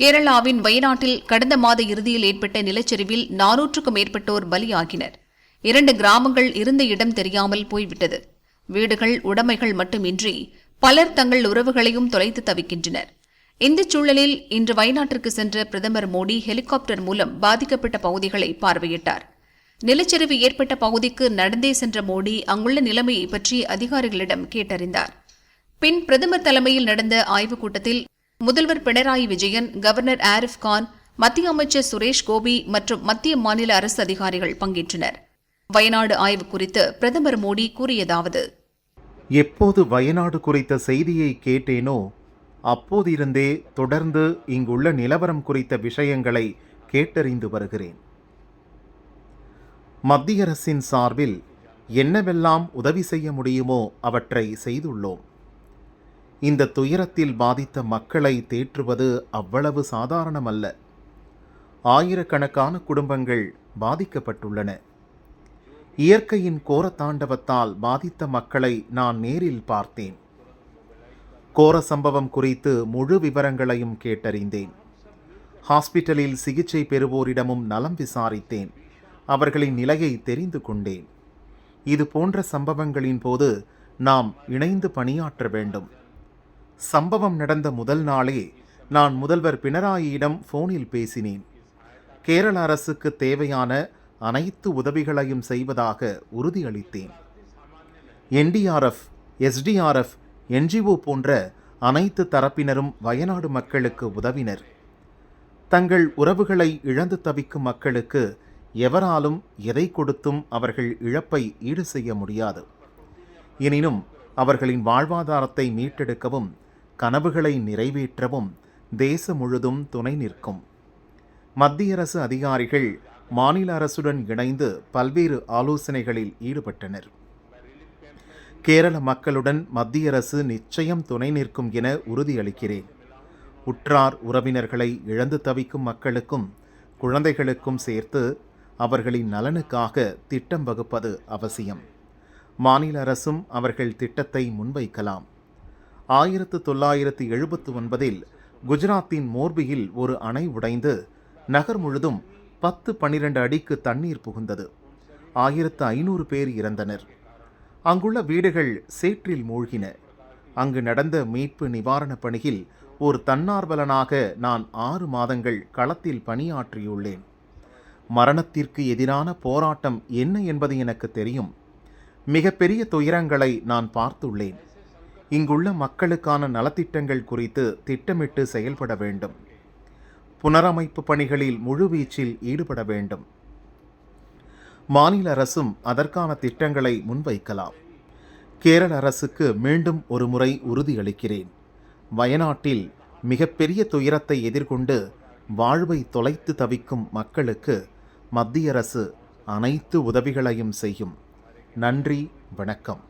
கேரளாவின் வயநாட்டில் கடந்த மாத இறுதியில் ஏற்பட்ட நிலச்சரிவில் நானூற்றுக்கும் மேற்பட்டோர் பலியாகினர். இரண்டு கிராமங்கள் இருந்த இடம் தெரியாமல் போய்விட்டது. வீடுகள் உடைமைகள் மட்டுமின்றி பலர் தங்கள் உறவுகளையும் தொலைத்து தவிக்கின்றனர். இந்த சூழலில் இன்று வயநாட்டிற்கு சென்ற பிரதமர் மோடி ஹெலிகாப்டர் மூலம் பாதிக்கப்பட்ட பகுதிகளை பார்வையிட்டார். நிலச்சரிவு ஏற்பட்ட பகுதிக்கு நடந்தே சென்ற மோடி அங்குள்ள நிலைமையை பற்றி அதிகாரிகளிடம் கேட்டறிந்தார். பின் பிரதமர் தலைமையில் நடந்த ஆய்வுக் கூட்டத்தில் முதல்வர் பினராயி விஜயன் கவர்னர் ஆரிஃப் கான் மத்திய அமைச்சர் சுரேஷ் கோபி மற்றும் மத்திய மாநில அரசு அதிகாரிகள் பங்கேற்றனர். வயநாடு ஆய்வு குறித்து பிரதமர் மோடி கூறியதாவது எப்போது வயநாடு குறித்த செய்தியை கேட்டேனோ அப்போதிருந்தே தொடர்ந்து இங்குள்ள நிலவரம் குறித்த விஷயங்களை கேட்டறிந்து வருகிறேன். மத்திய அரசின் சார்பில் என்னவெல்லாம் உதவி செய்ய முடியுமோ அவற்றை செய்துள்ளோம். இந்த துயரத்தில் பாதித்த மக்களை தேற்றுவது அவ்வளவு சாதாரணமல்ல. ஆயிரக்கணக்கான குடும்பங்கள் பாதிக்கப்பட்டுள்ளன. இயற்கையின் கோரத்தாண்டவத்தால் பாதித்த மக்களை நான் நேரில் பார்த்தேன். கோர சம்பவம் குறித்து முழு விவரங்களையும் கேட்டறிந்தேன். ஹாஸ்பிட்டலில் சிகிச்சை பெறுவோரிடமும் நலம் விசாரித்தேன். அவர்களின் நிலையை தெரிந்து கொண்டேன். இது போன்ற சம்பவங்களின் போது நாம் இணைந்து பணியாற்ற வேண்டும். சம்பவம் நடந்த முதல் நாளே நான் முதல்வர் பினராயியிடம் போனில் பேசினேன். கேரள அரசுக்கு தேவையான அனைத்து உதவிகளையும் செய்வதாக உறுதியளித்தேன். என்டிஆர்எஃப் எஸ்டிஆர்எஃப் என்ஜிஓ போன்ற அனைத்து தரப்பினரும் வயநாடு மக்களுக்கு உதவினர். தங்கள் உறவுகளை இழந்து தவிக்கும் மக்களுக்கு எவராலும் எதை கொடுத்தும் அவர்கள் இழப்பை ஈடு செய்ய முடியாது. எனினும் அவர்களின் வாழ்வாதாரத்தை மீட்டெடுக்கவும் கனவுகளை நிறைவேற்றவும் தேசம் முழுதும் துணை நிற்கும். மத்திய அரசு அதிகாரிகள் மாநில அரசுடன் இணைந்து பல்வேறு ஆலோசனைகளில் ஈடுபட்டனர். கேரள மக்களுடன் மத்திய அரசு நிச்சயம் துணை நிற்கும் என உறுதியளிக்கிறேன். உற்றார் உறவினர்களை இழந்து தவிக்கும் மக்களுக்கும் குழந்தைகளுக்கும் சேர்த்து அவர்களின் நலனுக்காக திட்டம் வகுப்பது அவசியம். மாநில அரசும் அவர்கள் திட்டத்தை முன்வைக்கலாம். ஆயிரத்து தொள்ளாயிரத்து எழுபத்து ஒன்பதில் குஜராத்தின் மோர்பியில் ஒரு அணை உடைந்து நகர் முழுதும் பத்து பன்னிரண்டு அடிக்கு தண்ணீர் புகுந்தது. ஆயிரத்து ஐநூறு பேர் இறந்தனர். அங்குள்ள வீடுகள் சேற்றில் மூழ்கின. அங்கு நடந்த மீட்பு நிவாரணப் பணியில் ஒரு தன்னார்வலனாக நான் ஆறு மாதங்கள் களத்தில் பணியாற்றியுள்ளேன். மரணத்திற்கு எதிரான போராட்டம் என்ன என்பது எனக்கு தெரியும். மிகப்பெரிய துயரங்களை நான் பார்த்துள்ளேன். இங்குள்ள மக்களுக்கான நலத்திட்டங்கள் குறித்து திட்டமிட்டு செயல்பட வேண்டும். புனரமைப்பு பணிகளில் முழுவீச்சில் ஈடுபட வேண்டும். மாநில அரசும் அதற்கான திட்டங்களை முன்வைக்கலாம். கேரள அரசுக்கு மீண்டும் ஒரு முறை உறுதியளிக்கிறேன். வயநாட்டில் மிகப்பெரிய துயரத்தை எதிர்கொண்டு வாழ்வை தொலைத்து தவிக்கும் மக்களுக்கு மத்திய அரசு அனைத்து உதவிகளையும் செய்யும். நன்றி வணக்கம்.